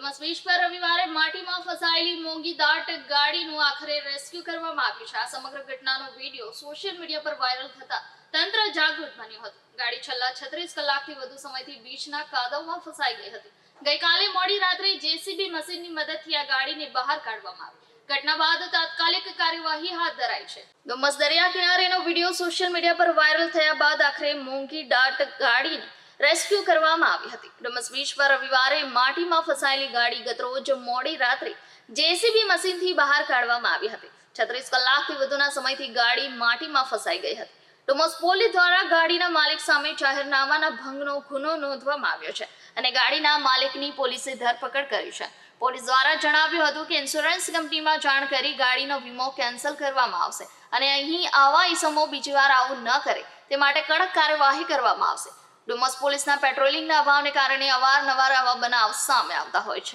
Beach રવિવારે માટીમાં ફસાયેલી મોંઘી દાટ ગાડીનું આખરે રેસ્ક્યુ કરવામાં આવ્યું છે. આ સમગ્ર ઘટનાનો વીડિયો સોશિયલ મીડિયા પર વાયરલ થતા તંત્ર જાગૃત બન્યું હતું. ગાડી છેલ્લા છત્રીસ કલાકથી વધુ સમયથી બીચના કાદવમાં ફસાઈ ગઈ હતી. ગઈકાલે મોડી રાત્રે જેસીબી મશીનની મદદથી આ ગાડીને બહાર કાઢવામાં આવી. ઘટના બાદ તાત્કાલિક કાર્યવાહી હાથ ધરાઈ છે. ડુમ્મસ દરિયા કિનારેનો વીડિયો સોશિયલ મીડિયા પર વાયરલ થયા બાદ આખરે મોંઘી દાટ ગાડીને રેસ્ક્યુ કરવામાં આવી હતી. ડુમસ વિશ્વ રવિવારે માટીમાં ફસાયેલી ગાડી ગતરોજ મોડી રાત્રે જેસીબી મશીનથી બહાર કાઢવામાં આવી હતી. છત્રીસ કલાકથી વધુના સમયથી ગાડી માટીમાં ફસાઈ ગઈ હતી. ડુમસ પોલીસ દ્વારા ગાડીના માલિક સામે જાહેરનામાના ભંગનો ગુનો નોંધવામાં આવ્યો છે અને ગાડીના માલિકની પોલીસે ધરપકડ કરી છે. પોલીસ દ્વારા જણાવ્યું હતું કે ઇન્સ્યોરન્સ કંપનીમાં જાણ કરી ગાડીનો વીમો કેન્સલ કરવામાં આવશે અને અહીં આવા ઈસમો બીજી વાર આવું ન કરે. તે માટે કડક કાર્યવાહી કરવામાં આવશે. ડુમસ પોલીસના પેટ્રોલિંગના અભાવને કારણે અવારનવાર આવા બનાવ સામે આવતા હોય છે.